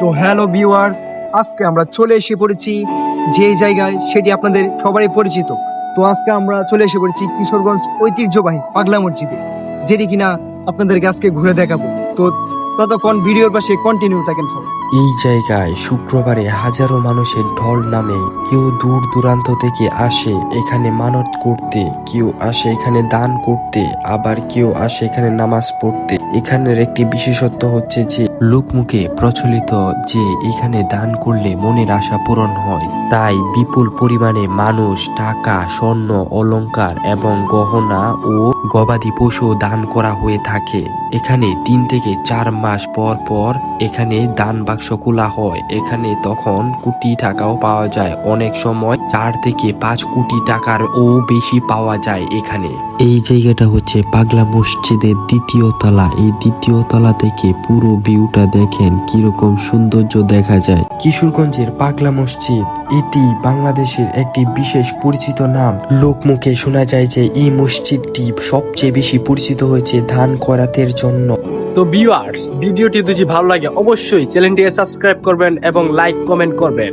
তো hello viewers, আজকে আমরা চলে এসে পড়েছি যে জায়গায়, সেটি আপনাদের সবারই পরিচিত। তো আজকে আমরা চলে এসে পড়েছি কিশোরগঞ্জ ঐতিহ্যবাহী পাগলা মসজিদে, যেটি কিনা আপনাদেরকে আজকে ঘুরে দেখাবো। তো ততক্ষণ ভিডিওর পাশে কন্টিনিউ থাকেন সব এই জায়গায় শুক্রবারে হাজারো মানুষের ঢল নামে কেউ দূর দূরান্ত থেকে আসে, এখানে মানত করতে, কেউ আসে এখানে দান করতে, আবার কেউ আসে এখানে নামাজ পড়তে। এখানের একটি বিশেষত্ব হচ্ছে যে লোকমুখে প্রচলিত যে এখানে দান করলে মনের আশা পূরণ হয়, তাই বিপুল পরিমাণে মানুষ টাকা, স্বর্ণ অলংকার এবং গহনা ও গবাদি পশু দান করা হয়ে থাকে। এখানে তিন থেকে চার মাস পর পর এখানে দান বাক্স খোলা হয়। এখানে তখন কোটি টাকাও পাওয়া যায়। অনেক সময় চার থেকে পাঁচ কোটি টাকার ও বেশি পাওয়া যায় এখানে। এই জায়গাটা হচ্ছে পাগলা মসজিদের দ্বিতীয় তলা। এই দ্বিতীয় তলা থেকে পুরো ভিউটা দেখেন কীরকম সৌন্দর্য দেখা যায়। কিশোরগঞ্জের পাগলা মসজিদ এটি বাংলাদেশের একটি বিশেষ পরিচিত নাম। লোকমুখে শোনা যায় যে এই মসজিদটি সবচেয়ে বেশি পরিচিত হয়েছে ধান করাতের জন্য। তো ভিউয়ার্স ভিডিওটি যদি ভালো লাগে অবশ্যই চ্যানেলটিকে সাবস্ক্রাইব করবেন এবং লাইক কমেন্ট করবেন।